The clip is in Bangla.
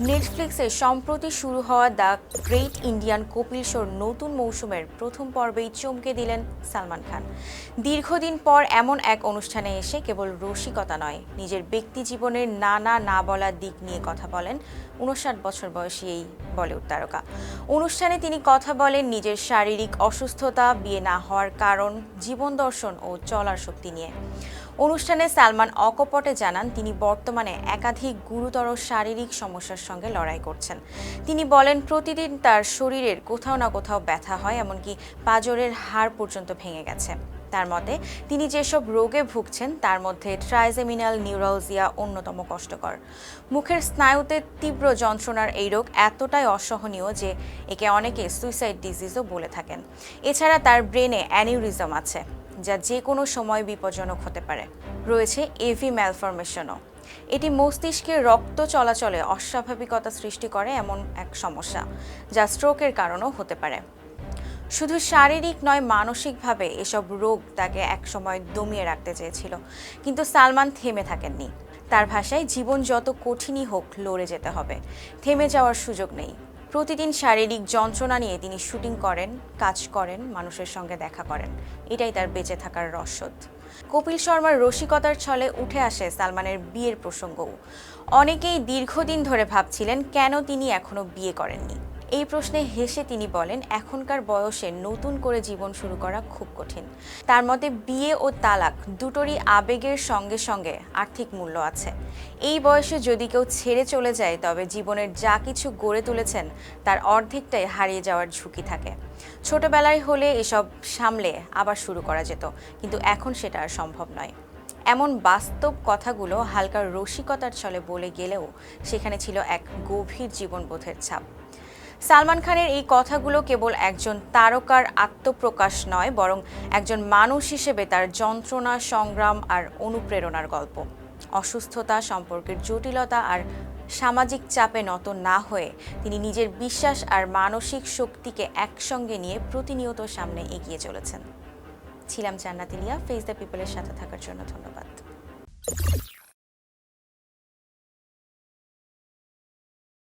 নেটফ্লিক্সে সম্প্রতি শুরু হওয়া দ্য গ্রেট ইন্ডিয়ান কপিল শোর নতুন মৌসুমের প্রথম পর্বেই চমকে দিলেন সালমান খান। দীর্ঘদিন পর এমন এক অনুষ্ঠানে এসে কেবল রসিকতা নয়, নিজের ব্যক্তি জীবনের নানা না বলা দিক নিয়ে কথা বলেন উনষাট বছর বয়সী এই বলিউড তারকা। অনুষ্ঠানে তিনি কথা বলেন নিজের শারীরিক অসুস্থতা, বিয়ে না হওয়ার কারণ, জীবন দর্শন ও চলার শক্তি নিয়ে। অনুষ্ঠানে সালমান অকপটে জানান, তিনি বর্তমানে একাধিক গুরুতর শারীরিক সমস্যার সঙ্গে লড়াই করছেন। তিনি বলেন, প্রতিদিন তার শরীরের কোথাও না কোথাও ব্যথা হয়, এমনকি পাজরের হাড় পর্যন্ত ভেঙে গেছে। তার মতে, তিনি যেসব রোগে ভুগছেন, তার মধ্যে ট্রাইজেমিনাল নিউরোলজিয়া অন্যতম কষ্টকর। মুখের স্নায়ুতে তীব্র যন্ত্রণার এই রোগ এতটাই অসহনীয় যে একে অনেকে সুইসাইড ডিজিজও বলে থাকেন। এছাড়া তার ব্রেনে অ্যানিউরিজম আছে। যা যে কোনো সময় বিপজ্জনক হতে পারে। রয়েছে এভি ম্যালফরমেশনও এটি মস্তিষ্কের রক্ত চলাচলে অস্বাভাবিকতা সৃষ্টি করে এমন এক সমস্যা, যা স্ট্রোকের কারণও হতে পারে। শুধু শারীরিক নয়, মানসিকভাবে এসব রোগ তাকে একসময় দমিয়ে রাখতে চেয়েছিল। কিন্তু সালমান থেমে থাকেননি। তার ভাষায়, জীবন যত কঠিনই হোক লড়ে যেতে হবে। থেমে যাওয়ার সুযোগ নেই। প্রতিদিন শারীরিক যন্ত্রণা নিয়ে তিনি শুটিং করেন, কাজ করেন, মানুষের সঙ্গে দেখা করেন। এটাই তার বেঁচে থাকার রসদ। কপিল শর্মার রসিকতার ছলে উঠে আসে সালমানের বিয়ের প্রসঙ্গও। অনেকেই দীর্ঘদিন ধরে ভাবছিলেন কেন তিনি এখনও বিয়ে করেননি। এই প্রশ্নে হেসে তিনি বলেন, এখনকার বয়সে নতুন করে জীবন শুরু করা খুব কঠিন। তার মতে বিয়ে ও তালাক দুটোরই আবেগের সঙ্গে সঙ্গে আর্থিক মূল্য আছে। এই বয়সে যদি কেউ ছেড়ে চলে যায়, তবে জীবনের যা কিছু গড়ে তুলেছেন, তার অর্ধেকটাই হারিয়ে যাওয়ার ঝুঁকি থাকে। ছোটবেলায় হলে এসব সামলে আবার শুরু করা যেত, কিন্তু এখন সেটা আর সম্ভব নয়। এমন বাস্তব কথাগুলো হালকা রসিকতার ছলে বলে গেলেও সেখানে ছিল এক গভীর জীবনবোধের ছাপ। সালমান খানের এই কথাগুলো কেবল একজন তারকার আত্মপ্রকাশ নয়, বরং একজন মানুষ হিসেবে তার যন্ত্রণা, সংগ্রাম আর অনুপ্রেরণার গল্প। অসুস্থতা সম্পর্কের জটিলতা আর সামাজিক চাপে নত না হয়ে তিনি নিজের বিশ্বাস আর মানসিক শক্তিকে একসঙ্গে নিয়ে প্রতিনিয়ত সামনে এগিয়ে চলেছেন। ছিলাম জান্নাতিলিয়া ফেস দ্য পিপলের সাথে থাকার জন্য ধন্যবাদ।